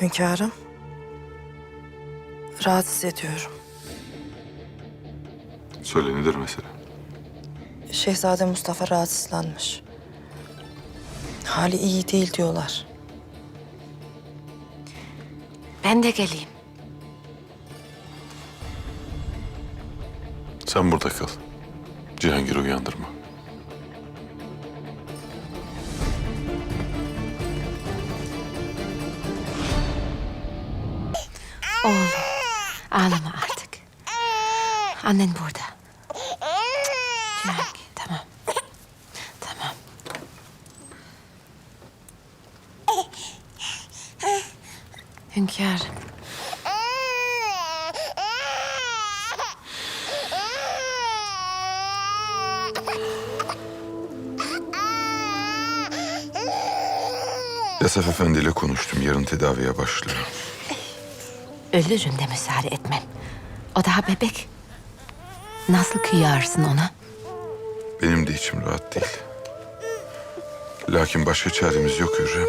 Hünkârım. Rahatsız ediyorum. Söyle nedir mesele? Şehzade Mustafa rahatsızlanmış. Hali iyi değil diyorlar. Ben de geleyim. Sen burada kal. Cihangir'i uyandırma. Oğlum ağlama artık. Annen burada. Cihangir tamam. Tamam. Hünkârım. Yasaf Efendi ile konuştum. Yarın tedaviye başlıyor. Ölürüm de müsaade etmem. O daha bebek. Nasıl kıyarsın ona? Benim de içim rahat değil. Lakin başka çaremiz yok Hürrem.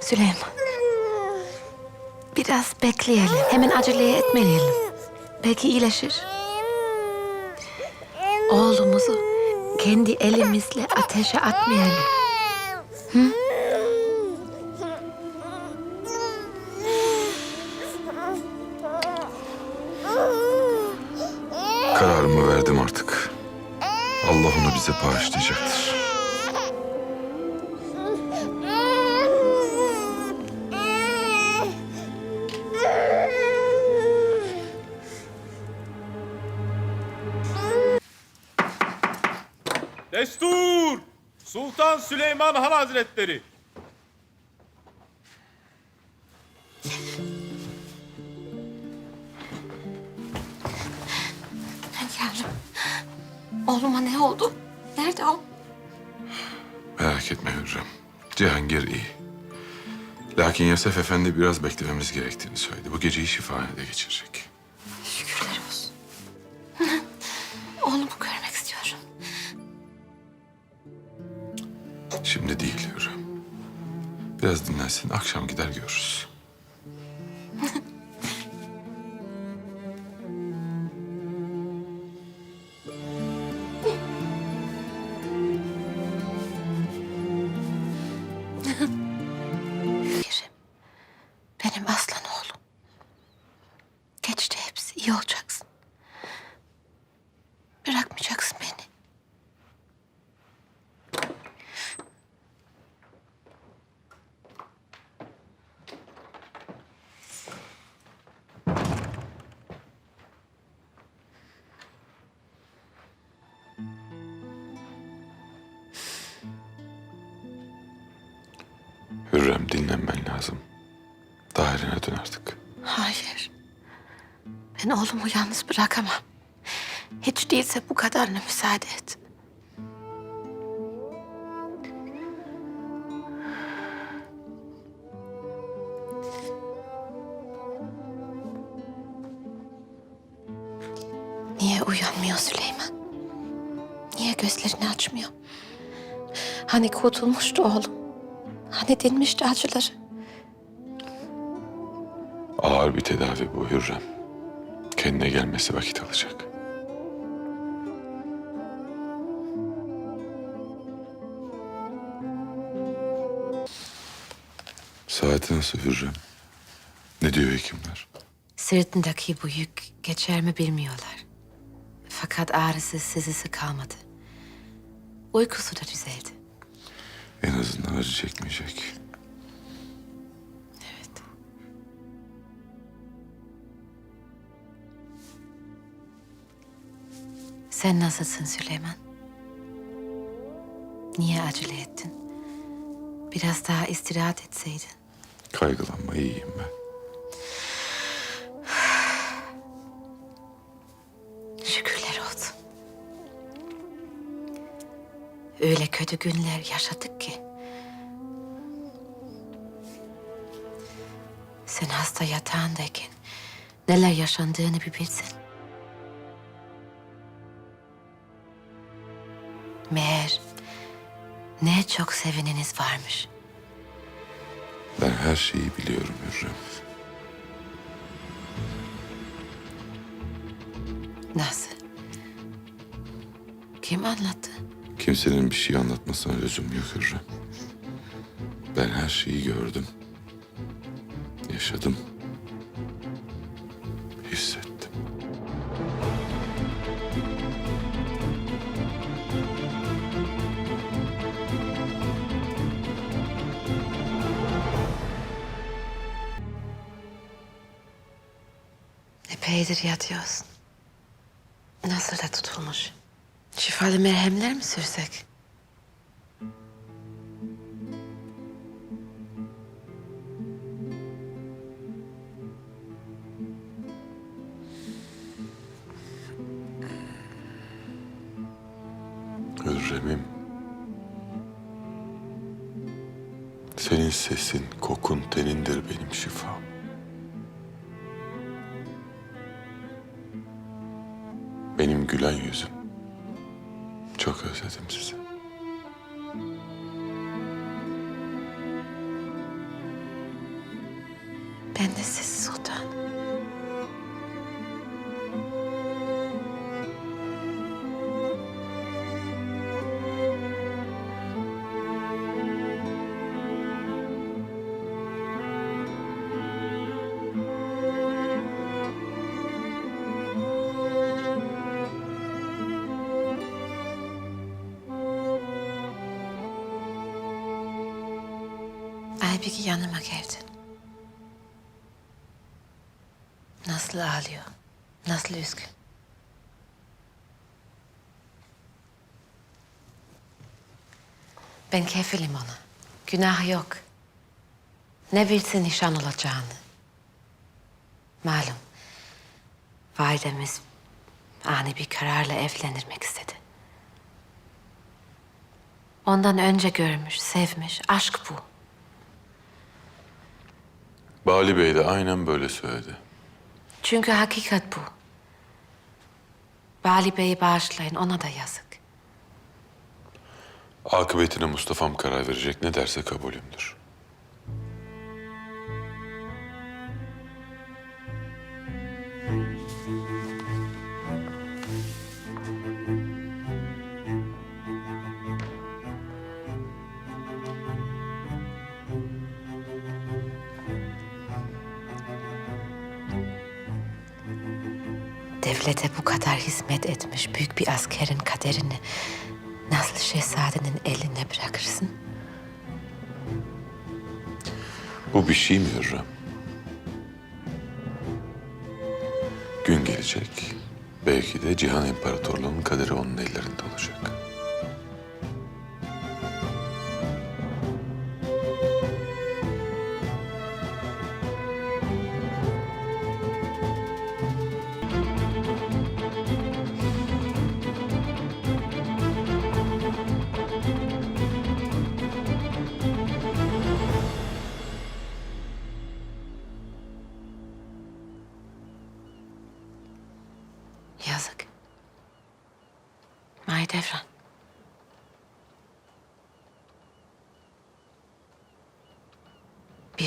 Süleyman. Biraz bekleyelim. Hemen acele etmeyelim. Belki iyileşir. Oğlumuzu kendi elimizle ateşe atmayalım. Kararımı Destur! Sultan Süleyman Han Hazretleri. Hünkârım. Oğluma ne oldu? Nerede o? Merak etme Hürrem. Cihangir iyi. Lakin Yasef Efendi biraz beklememiz gerektiğini söyledi. Bu geceyi şifahanede geçirecek. Şimdi değil Hürrem. Biraz dinlensin. Akşam gider görürüz. Dinlenmen lazım. Dairene dön artık. Hayır. Ben oğlumu yalnız bırakamam. Hiç değilse bu kadarına müsaade et. Niye uyanmıyor Süleyman? Niye gözlerini açmıyor? Hani kurtulmuştu oğlum? Hani dinmişti acıları? Ağır bir tedavi bu Hürrem. Kendine gelmesi vakit alacak. Saati nasıl Hürrem? Ne diyor hekimler? Sırtındaki bu yük geçer mi bilmiyorlar. Fakat ağrısı sızısı kalmadı. Uykusu da düzeldi. En azından acı çekmeyecek. Evet. Sen nasılsın Süleyman? Niye acele ettin? Biraz daha istirahat etseydin. Kaygılanma iyiyim ben. Öyle kötü günler yaşadık ki. Sen hasta yatağındayken neler yaşandığını bir bilsen. Meğer ne çok seveniniz varmış. Ben her şeyi biliyorum Hürrem. Nasıl? Kim anlattı? Kimsenin bir şey anlatmasına lüzum yok Hürrem. Ben her şeyi gördüm. Yaşadım. Hissettim. Epeydir yatıyorsun. Nasıl da tutulmuş? Şifalı merhemler mi sürsek? Hürrem'im. Senin sesin, kokun, tenindir benim şifam. Benim gülen yüzüm. Çok özledim sizi. Aybiki yanıma geldi. Nasıl ağlıyor? Nasıl üzgün? Ben kefilim ona. Günah yok. Ne bilsin nişan olacağını. Malum. Validemiz ani bir kararla evlenirmek istedi. Ondan önce görmüş, sevmiş. Aşk bu. Bali Bey de aynen böyle söyledi. Çünkü hakikat bu. Bali Bey'i bağışlayın, ona da yazık. Akıbetine Mustafa'm karar verecek ne derse kabulümdür. Devlete bu kadar hizmet etmiş büyük bir askerin kaderini nasıl şehzadenin eline bırakırsın? Bu bir şey mi Hürrem? Gün gelecek. Belki de Cihan İmparatorluğu'nun kaderi onun ellerinde olacak.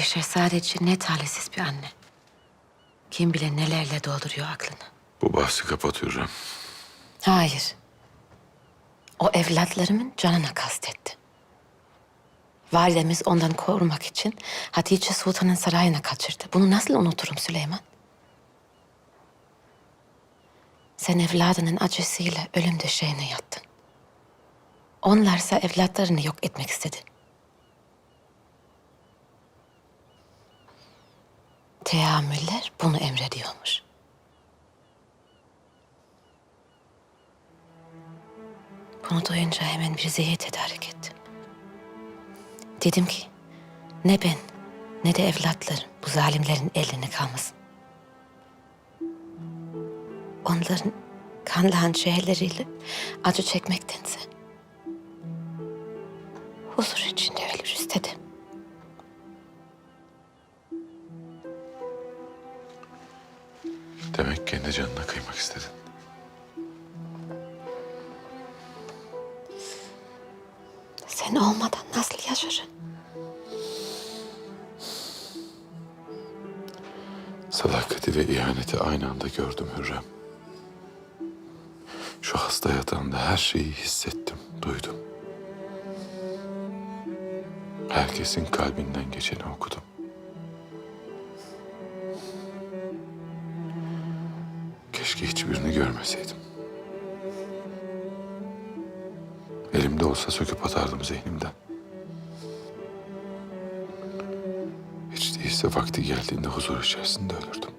Şehzade için ne talihsiz bir anne. Kim bilir nelerle dolduruyor aklını. Bu bahsi kapat Hürrem. Hayır. O evlatlarımın canına kastetti. Validemiz ondan korumak için Hatice Sultan'ın sarayına kaçırdı. Bunu nasıl unuturum Süleyman? Sen evladının acısıyla ölüm döşeğine yattın. Onlarsa evlatlarını yok etmek istedi. Teamüller bunu emrediyormuş. Bunu duyunca hemen bir zehir tedarik ettim. Dedim ki ne ben ne de evlatlarım bu zalimlerin eline kalmasın. Onların kanlı hançerleriyle acı çekmektense huzur içinde ölürüz dedim. Demek kendi canına kıymak istedin. Sen olmadan nasıl yaşarım? Sadakati ve ihaneti aynı anda gördüm Hürrem. Şu hasta yatağında her şeyi hissettim, duydum. Herkesin kalbinden geçeni okudum. Görmeseydim. Elimde olsa söküp atardım zihnimden. Hiç değilse vakti geldiğinde huzur içerisinde ölürdüm.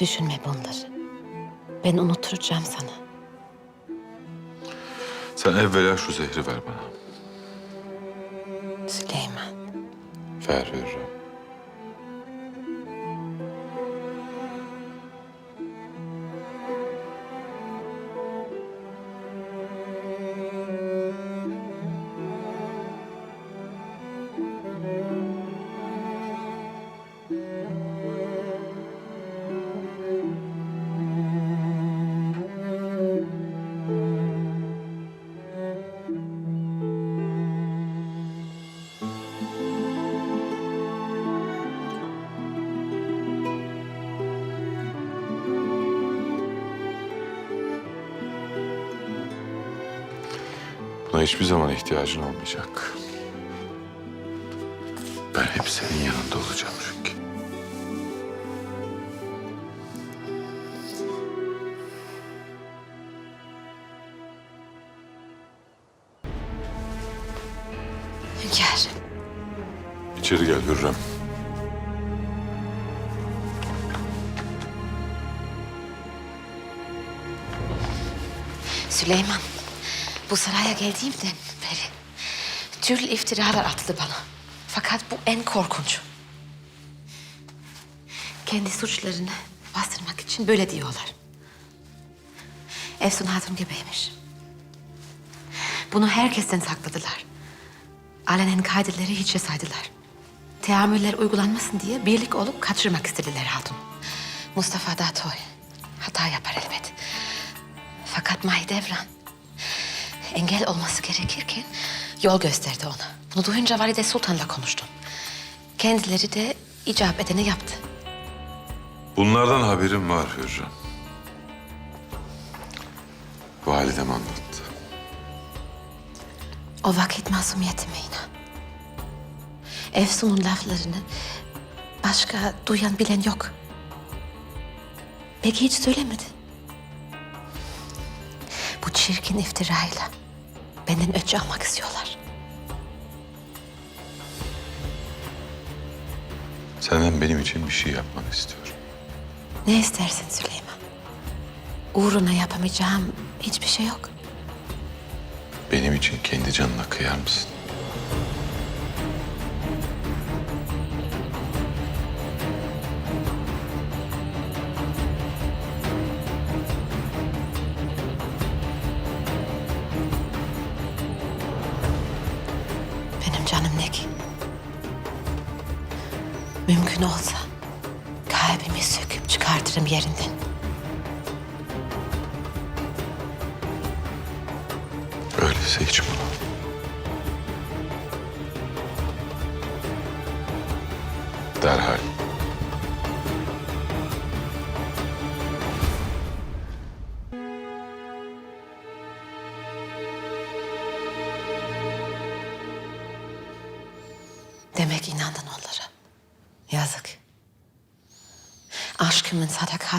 Düşünme bunları. Ben unutturacağım sana. Sen evvela şu zehri ver bana. Süleyman. Ver Hürrem. Buna hiçbir zaman ihtiyacın olmayacak. Ben hep senin yanında olacağım çünkü. Hünkârım. İçeri gel Hürrem. Süleyman. Bu saraya geldiğimden beri türlü iftiralar atıldı bana. Fakat bu en korkunç. Kendi suçlarını bastırmak için böyle diyorlar. Efsun Hatun gebeymiş. Bunu herkesten sakladılar. Alenen kaydeleri hiçe saydılar. Teamüller uygulanmasın diye birlik olup kaçırmak istediler Hatun. Mustafa da toy. Hata yapar elbet. Fakat Mahidevran engel olması gerekirken yol gösterdi ona. Bunu duyunca Valide Sultan'la konuştum. Kendileri de icap edeni yaptı. Bunlardan haberim var Hürrem. Validem anlattı. O vakit masumiyetime inan. Efsun'un laflarını başka duyan bilen yok. Peki hiç söylemedi. Çirkin iftirayla benden öç almak istiyorlar. Senden benim için bir şey yapmanı istiyorum. Ne istersin Süleyman? Uğruna yapamayacağım hiçbir şey yok. Benim için kendi canına kıyar mısın? Yerinden. Öyleyse hiç bunu. Derhal.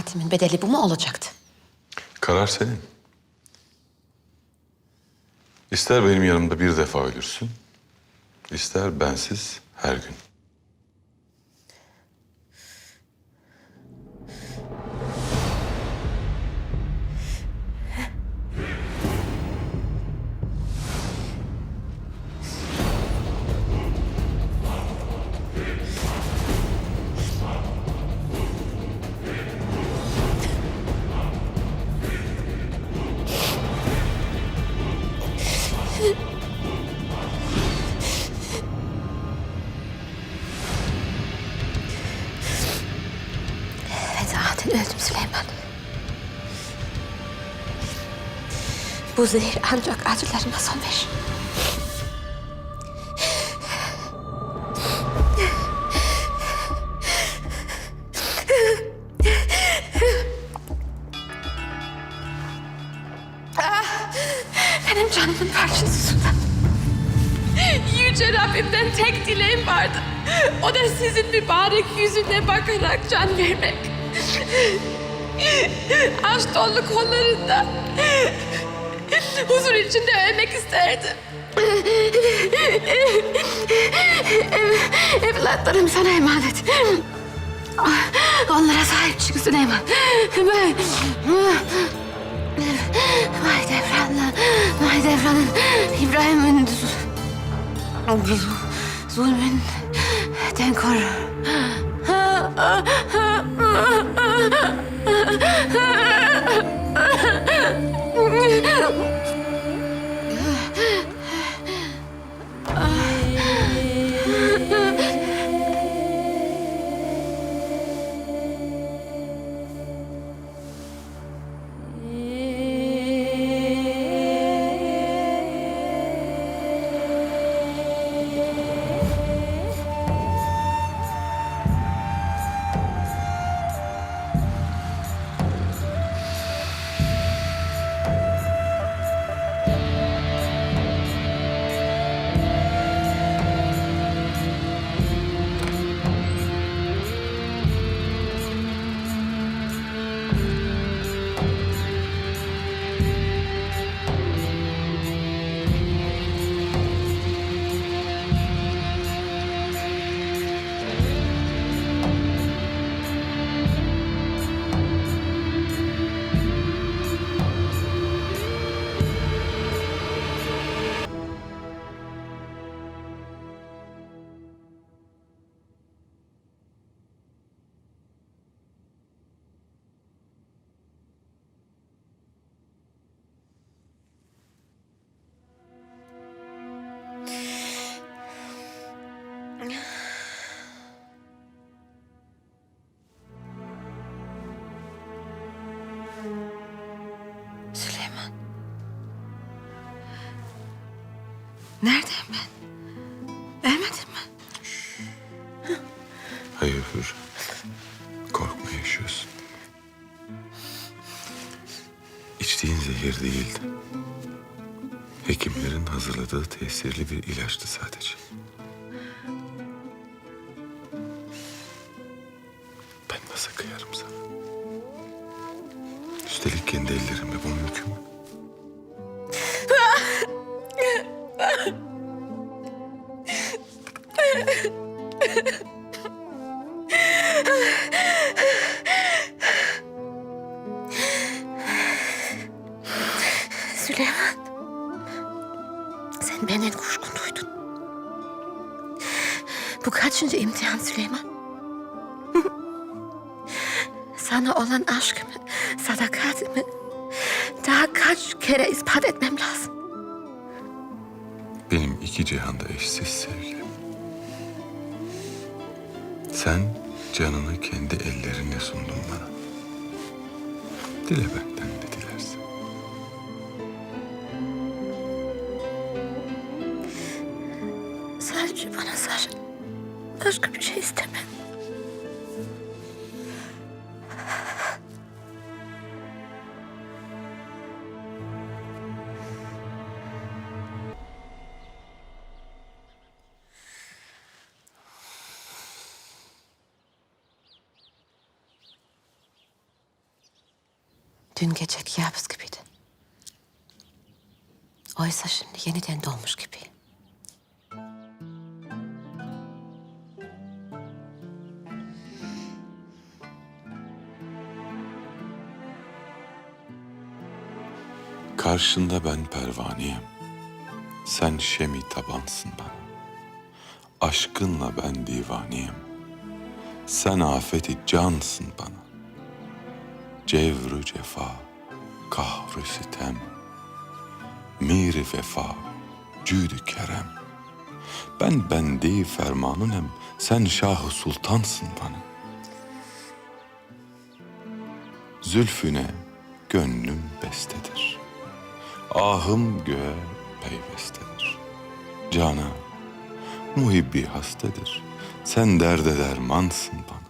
Sadakatimin bedeli bu mu olacaktı? Karar senin. İster benim yanımda bir defa ölürsün, ister bensiz her gün. Bu zehir ancak acılarına son verir. Ah, benim canımın parçasısından. Yüce Rabbimden tek dileğim vardı. O da sizin mübarek yüzüne bakarak can vermek. Aşk dolu kollarında huzur içinde ölmek isterdim. Ev- Evlatlarım sana emanet. Onlara sahip çık Süleyman. Vay, vay devranla, vay devranın İbrahim'in zul- zulmün Neredeyim ben? Ölmedim mi? Hayır Hürrem. Korkma yaşıyorsun. İçtiğin zehir değildi. Hekimlerin hazırladığı tesirli bir ilaçtı sadece. Ben nasıl kıyarım sana? Üstelik kendi ellerimle bu mümkün mü? Etmem lazım. Benim iki cihanda eşsiz sevgilim. Sen canını kendi ellerinle sundun bana. Dile benden Dün gece kabus gibiydi. Oysa şimdi yeniden doğmuş gibi. Karşında ben pervaneyim. Sen şemi tabansın bana. Aşkınla ben divaniyim. Sen afeti cansın bana. Cevrü cefa, kahrü sitem. Miri vefa, cüdü kerem. Ben bendi fermanınem, sen şahı sultansın bana. Zülfüne gönlüm bestedir. Ahım göğe peyvestedir. Cana muhibbi hastedir. Sen derde dermansın bana.